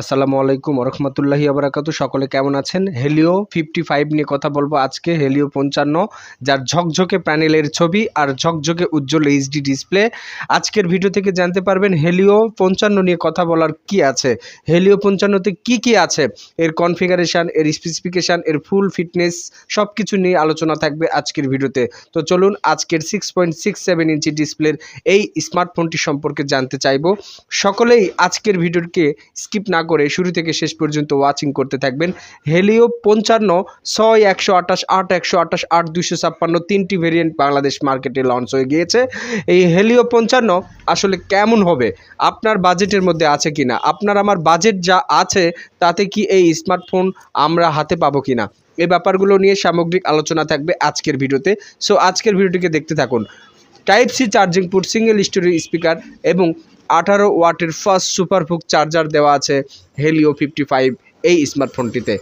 আসসালামু আলাইকুম রহমতুল্লাহি আবরাকাতু। সকলে কেমন আছেন? হেলিও ফিফটি ফাইভ নিয়ে কথা বলব আজকে। হেলিও পঞ্চান্ন, যার ঝকঝকে প্যানেলের ছবি আর ঝকঝকে উজ্জ্বল এইচডি ডিসপ্লে আজকের ভিডিও থেকে জানতে পারবেন হেলিও পঞ্চান্ন নিয়ে কথা বলার কি আছে। হেলিও পঞ্চান্নতে কি কি আছে? এর কনফিগারেশন এর স্পেসিফিকেশান এর ফুল ফিটনেস সব কিছু নিয়ে আলোচনা থাকবে আজকের ভিডিওতে। তো চলুন আজকের সিক্স পয়েন্ট সিক্স সেভেন ইঞ্চি ডিসপ্লের এই স্মার্টফোনটি সম্পর্কে জানতে চাইব। সকলেই আজকের ভিডিওকে স্কিপ না করে শুরু থেকে শেষ পর্যন্ত ওয়াচিং করতে থাকবেন। হেলিও পঞ্চান্ন, ছয় একশো আঠাশ, আট একশো আঠাশ, আট দুশো ছাপ্পান্ন তিনটি ভেরিয়েন্ট বাংলাদেশ মার্কেটে লঞ্চ হয়ে গিয়েছে। এই হেলিও পঞ্চান্ন আসলে কেমন হবে? আপনার বাজেটের মধ্যে আছে কি না আপনার আমার বাজেট যা আছে, তাতে কি এই স্মার্টফোন আমরা হাতে পাবো কি না এই ব্যাপারগুলো নিয়ে সামগ্রিক আলোচনা থাকবে আজকের ভিডিওতে। সো আজকের ভিডিওটিকে দেখতে থাকুন। Type C charging port single stereo speaker এবং আঠারো ওয়াটের ফার্স্ট সুপারভুক চার্জার দেওয়া আছে হেলিও ফিফটি ফাইভ এই স্মার্টফোনটিতে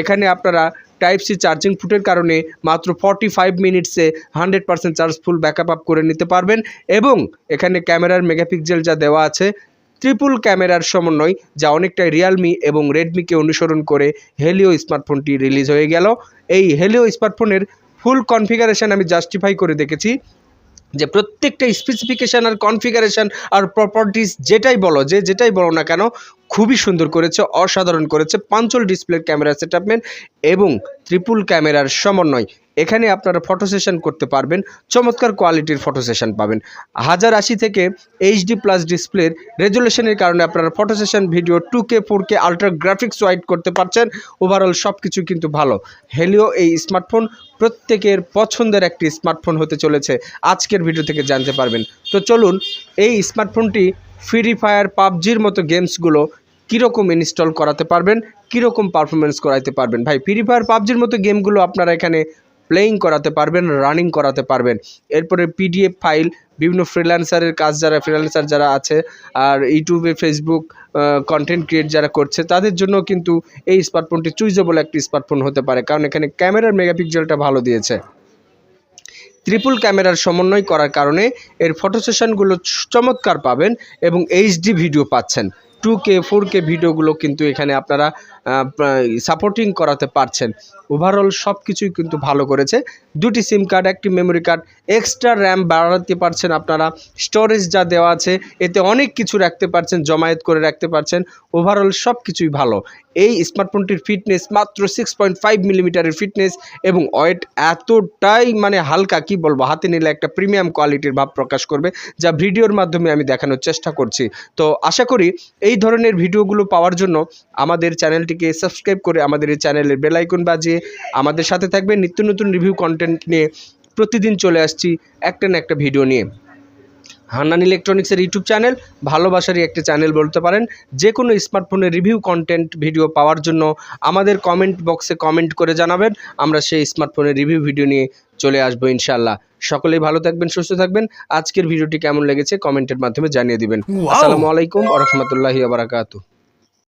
এখানে আপনারা টাইপ সি চার্জিং ফুটের কারণে মাত্র forty five মিনিটসে hundred percent charge full backup up করে নিতে পারবেন এবং এখানে ক্যামেরার মেগাপিক্সেল যা দেওয়া আছে ট্রিপল ক্যামেরার সমন্বয় যা অনেকটাই রিয়ালমি এবং রেডমিকে অনুসরণ করে হেলিও স্মার্টফোনটি রিলিজ হয়ে গেল। এই হেলিও স্মার্টফোনের ফুল কনফিগারেশন আমি জাস্টিফাই করে দেখেছি। যে প্রত্যেকটা স্পেসিফিকেশান আর কনফিগারেশান আর প্রপার্টিস যেটাই বলো যে যেটাই বলো না কেন খুবই সুন্দর করেছে, অসাধারণ করেছে। পাঞ্চল ডিসপ্লের ক্যামেরা সেটআপমেন্ট এবং ত্রিপুল ক্যামেরার সমন্বয়। এখানে আপনারা ফটো সেশন করতে পারবেন, চমৎকার কোয়ালিটির ফটো সেশন পাবেন। হাজার আশি থেকে এইচডি প্লাস ডিসপ্লের রেজুলেশনের কারণে আপনারা photo session video two K four K ultra graphics wide করতে পারছেন। ওভারঅল সব কিছু কিন্তু ভালো। হেলিও এই স্মার্টফোন প্রত্যেকের পছন্দের একটি স্মার্টফোন হতে চলেছে। আজকের ভিডিও থেকে জানতে পারবেন। তো চলুন, এই স্মার্টফোনটি ফ্রি ফায়ার পাবজির মতো গেমসগুলো কীরকম ইনস্টল করাতে পারবেন, কীরকম পারফরমেন্স করাতে পারবেন? ভাই ফ্রি ফায়ার পাবজির মতো গেমগুলো আপনারা এখানে প্লেয়িং করাতে পারবেন রানিং করাতে পারবেন। এরপরে পিডিএফ ফাইল বিভিন্ন ফ্রিল্যান্সারের কাজ যারা ফ্রিল্যান্সার যারা আছে, আর ইউটিউবে ফেসবুক কন্টেন্ট ক্রিয়েট যারা করছে, তাদের জন্য কিন্তু এই স্মার্টফোনটি চুইজেবল একটি স্মার্টফোন হতে পারে, কারণ এখানে ক্যামেরার মেগাপিক্সেলটা ভালো দিয়েছে। ত্রিপুল ক্যামেরার সমন্বয় করার কারণে এর ফটো সেশনগুলো চমৎকার পাবেন এবং এইচডি ভিডিও পাচ্ছেন। টু কে ফোর কে ভিডিওগুলো কিন্তু এখানে আপনারা সাপোর্টিং করাতে পারছেন। ওভারঅল সব কিছুই কিন্তু ভালো করেছে। দুটি সিম কার্ড একটি মেমোরি কার্ড এক্সট্রা র্যাম বাড়াতে পারছেন আপনারা। স্টোরেজ যা দেওয়া আছে, এতে অনেক কিছু রাখতে পারছেন, জমায়েত করে রাখতে পারছেন। ওভারঅল সব কিছুই ভালো। এই স্মার্টফোনটির ফিটনেস মাত্র সিক্স পয়েন্ট ফাইভ মিলিমিটারের ফিটনেস এবং ওয়েট এতটাই মানে হালকা, কি বলব, হাতে নিলে একটা প্রিমিয়াম কোয়ালিটির ভাব প্রকাশ করবে, যা ভিডিওর মাধ্যমে আমি দেখানোর চেষ্টা করছি। তো আশা করি এই ধরনের ভিডিওগুলো পাওয়ার জন্য আমাদের চ্যানেলটিকে সাবস্ক্রাইব করে আমাদের এই চ্যানেলের বেলাইকন বাজিয়ে আমাদের সাথে থাকবে নিত্য নতুন রিভিউ কন্টেন্ট নিয়ে প্রতিদিন চলে আসছি একটা না একটা ভিডিও নিয়ে। হান্নান ইলেকট্রনিক্সের ইউটিউব চ্যানেল ভালোবাসারই একটি চ্যানেল বলতে পারেন। যে কোনো স্মার্টফোনের রিভিউ কন্টেন্ট ভিডিও পাওয়ার জন্য আমাদের কমেন্ট বক্সে কমেন্ট করে জানাবেন। আমরা সেই স্মার্টফোনের রিভিউ ভিডিও নিয়ে চলে আসব ইনশাল্লাহ সকলেই ভালো থাকবেন সুস্থ থাকবেন। আজকের ভিডিওটি কেমন লেগেছে কমেন্টের মাধ্যমে জানিয়ে দিবেন। আসসালামু আলাইকুম আ রহমতুল্লাহি আবরাকাতু